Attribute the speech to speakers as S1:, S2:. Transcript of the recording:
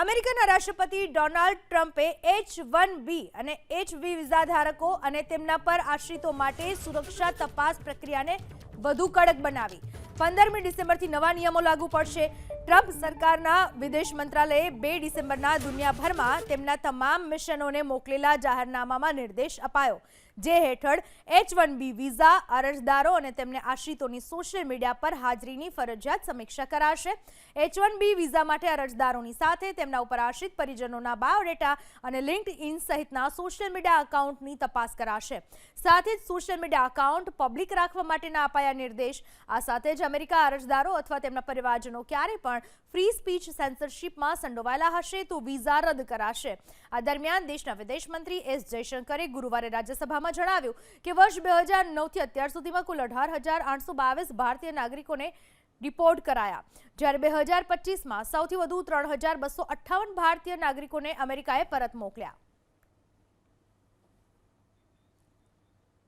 S1: અમેરિકાના રાષ્ટ્રપતિ ડોનાલ્ડ ટ્રમ્પે એચ વન બી અને એચ વી વિઝા ધારકો અને તેમના પર આશ્રિતો માટે સુરક્ષા તપાસ પ્રક્રિયાને વધુ કડક બનાવી. પંદરમી ડિસેમ્બરથી નવા નિયમો લાગુ પડશે. ટ્રમ્પ સરકારના વિદેશ મંત્રાલયે બે ડિસેમ્બરના દુનિયાભરમાં તેમના તમામ મિશનોને મોકલેલા જાહેરનામામાં નિર્દેશ અપાયો, જે હેઠળ એચ વન બી વિઝા, અરજદારો અને તેમને આશ્રિતોની સોશિયલ મીડિયા પર હાજરીની ફરજિયાત સમીક્ષા કરાશે. એચ વન બી વિઝા માટે અરજદારોની સાથે તેમના ઉપર આશ્રિત પરિજનોના બાયોડેટા અને લિંક્ડ ઇન સહિતના સોશિયલ મીડિયા એકાઉન્ટની તપાસ કરાશે. સાથે જ સોશિયલ મીડિયા એકાઉન્ટ પબ્લિક રાખવા માટેના અપાયા નિર્દેશ, આ સાથે જ અમેરિકા અરજદારો અથવા તેમના પરિવારજનો ક્યારે પણ ફ્રી સ્પીચ સેન્સરશીપમાં સંડોવાયેલા હશે તો વિઝા રદ કરાશે. આ દરમિયાન દેશના વિદેશ મંત્રી એસ જયશંકરે ગુરુવારે રાજ્યસભામાં જણાવ્યું કે વર્ષ બે હજાર નવથી અત્યાર સુધીમાં કુલ અઢાર હજાર આઠસો બાવીસ ભારતીય નાગરિકોને રિપોર્ટ કરાયા. જ્યારે બે હજાર પચીસમાં સૌથી વધુ ત્રણ હજાર બસો અઠ્ઠાવન ભારતીય નાગરિકોને અમેરિકાએ પરત મોકલ્યા.